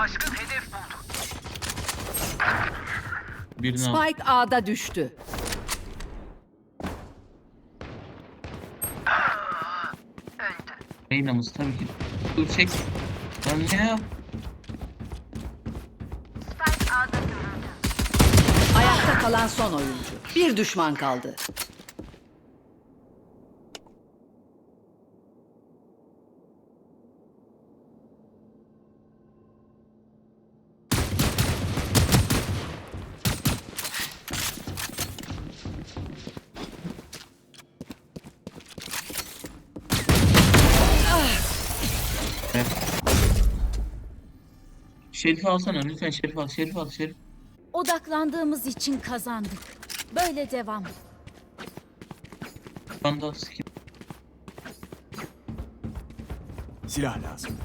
Şaşkın hedef buldu. Birini al. Spike A'da düştü. Reyna'mız tabii ki. Dur çek. Lan ne yap? Spike A'da görüldü. Ayakta kalan son oyuncu. Bir düşman kaldı. Şerif'i alsana lütfen Şerif al. Şerif al. Şerif. Odaklandığımız için kazandık. Böyle devam. Vandal skin. Silah lazım.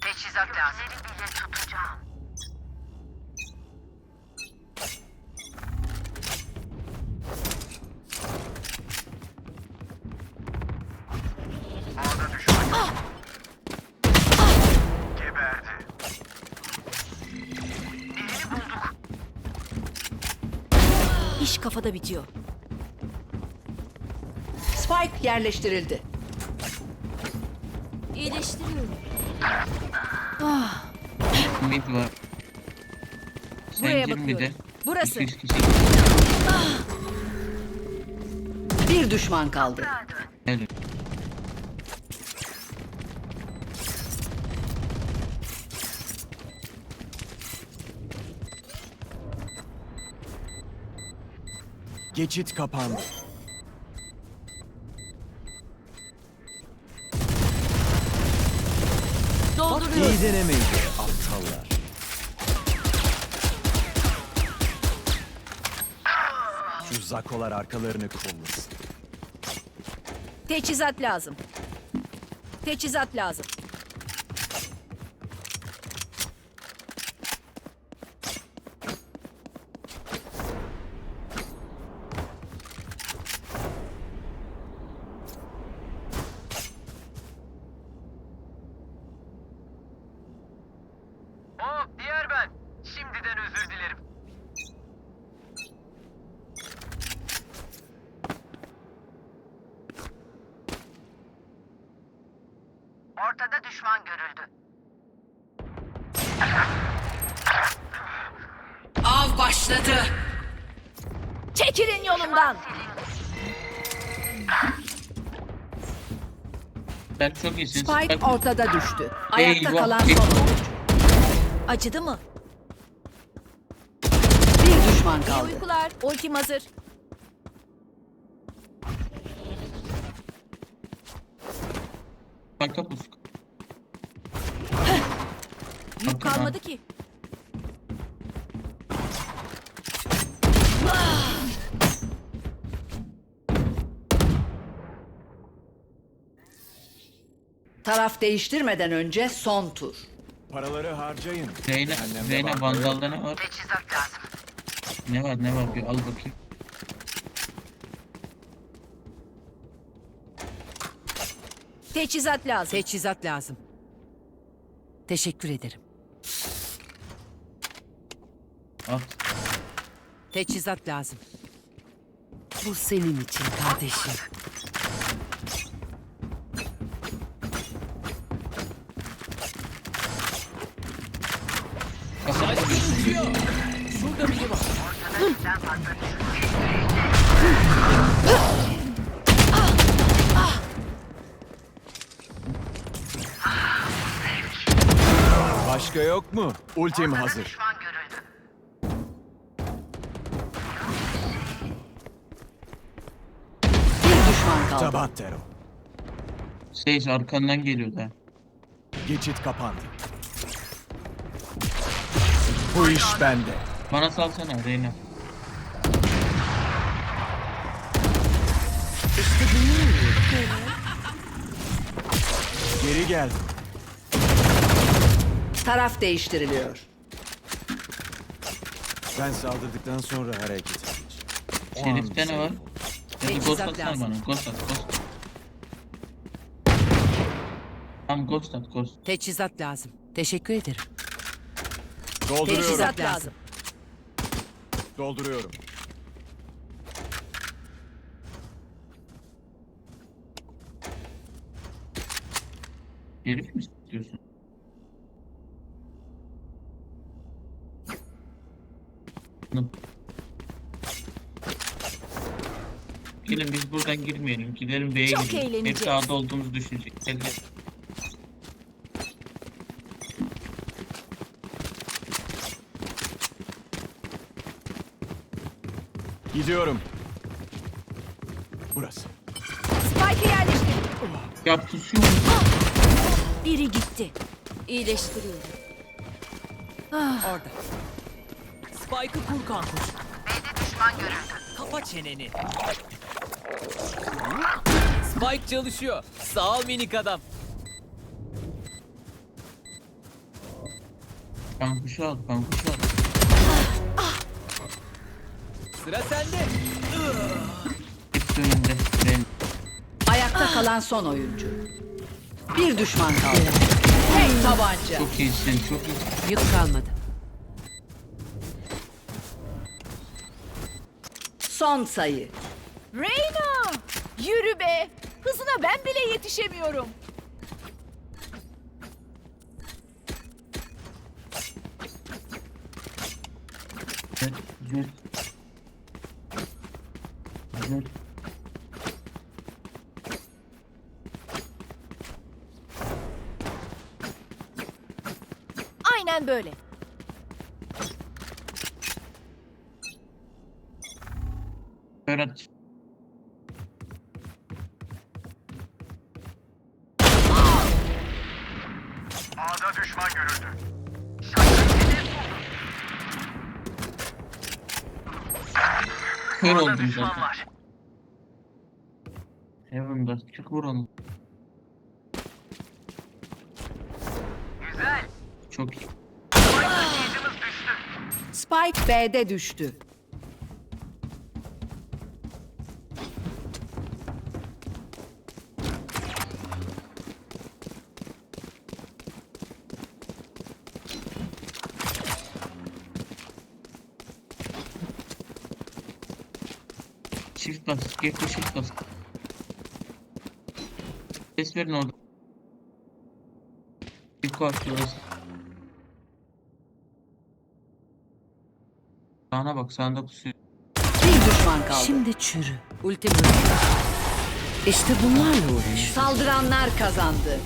Teçhizat lazım. bile tutacağım. Kafada bitiyor. Spike yerleştirildi. İyileştiriyorum. Mid var. Sen Buraya mid'e. bakıyorum. Burası. 200 kişi. Bir düşman kaldı. Evet. Geçit kapandı. Dolduruyorum. İyi denemeydi aptallar. Şu zakolar arkalarını kollasın. Teçhizat lazım. Teçhizat lazım. O diğer ben. Şimdiden özür dilerim. Ortada düşman görüldü. Av başladı. Çekilin yolumdan. Berk çok iyisin. Spike Spike- ortada düştü. Ayakta Eyvah. kalan son oyuncu. Acıdı mı? Bir düşman İyi kaldı. uykular. Ultim hazır. Spike'a pus. Yük kalmadı ki. Taraf değiştirmeden önce son tur. Paraları harcayın. Reyna, Reyna banka Vandal'da ne var? Teçhizat lazım. Ne var ne var bir al bakayım. Teçhizat lazım. Teçhizat lazım. Teşekkür ederim. Al. Teçhizat lazım. Bu senin için kardeşim. Kafana Sen patladın. Başka yok mu? Ultim hazır. Bir düşman kaldı. Tabattero. Sage arkandan geliyor da. Geçit kapandı. Bu iş bende. Bana salsana Reyna. Geri geldim. Taraf değiştiriliyor. Ben saldırdıktan sonra hareket et. O an Şerif'te ne var? Hadi Teçhizat ghost atsana lazım. bana. Ghost at ghost. Tamam ghost at ghost. Teçhizat lazım. Teşekkür ederim. Dolduruyorum. Teçhizat lazım. Dolduruyorum. Şerif mi istiyorsun? Gelin biz buradan girmeyelim. Gidelim B'ye Çok gidelim. eğleneceğiz. Hepsi A'da olduğumuzu düşünecek. Gel. Gidiyorum. Burası. Spike'ı yerleştir. Ya pusuyor mu? Biri gitti. İyileştiriyorum. Orada. Spike'ı kur kankuş. B'de düşman görüldü. Kapa çeneni. Spike çalışıyor. Sağ ol minik adam. Kankuşu al, kankuşu al. Sıra sende. Ayakta kalan son oyuncu. Bir düşman kaldı. Tek tabanca. çok iyisin, çok iyisin. Yük kalmadı. Son sayı. Reyna! Yürü be! Hızına ben bile yetişemiyorum. Güzel. Aynen böyle. Ferhat. A'da düşman görüldü. Kör oldum düşman zaten. var. Heaven'da çık vuralım. Güzel. Çok iyi. Spike B'de düştü. Çift bas. Gekko çift bas. Ses verin orada. Gekko atıyoruz. Sağına bak sağında pusuyor. Bir düşman kaldı. Şimdi çürü. Hızlı. İşte bunlarla uğraş. Saldıranlar kazandı.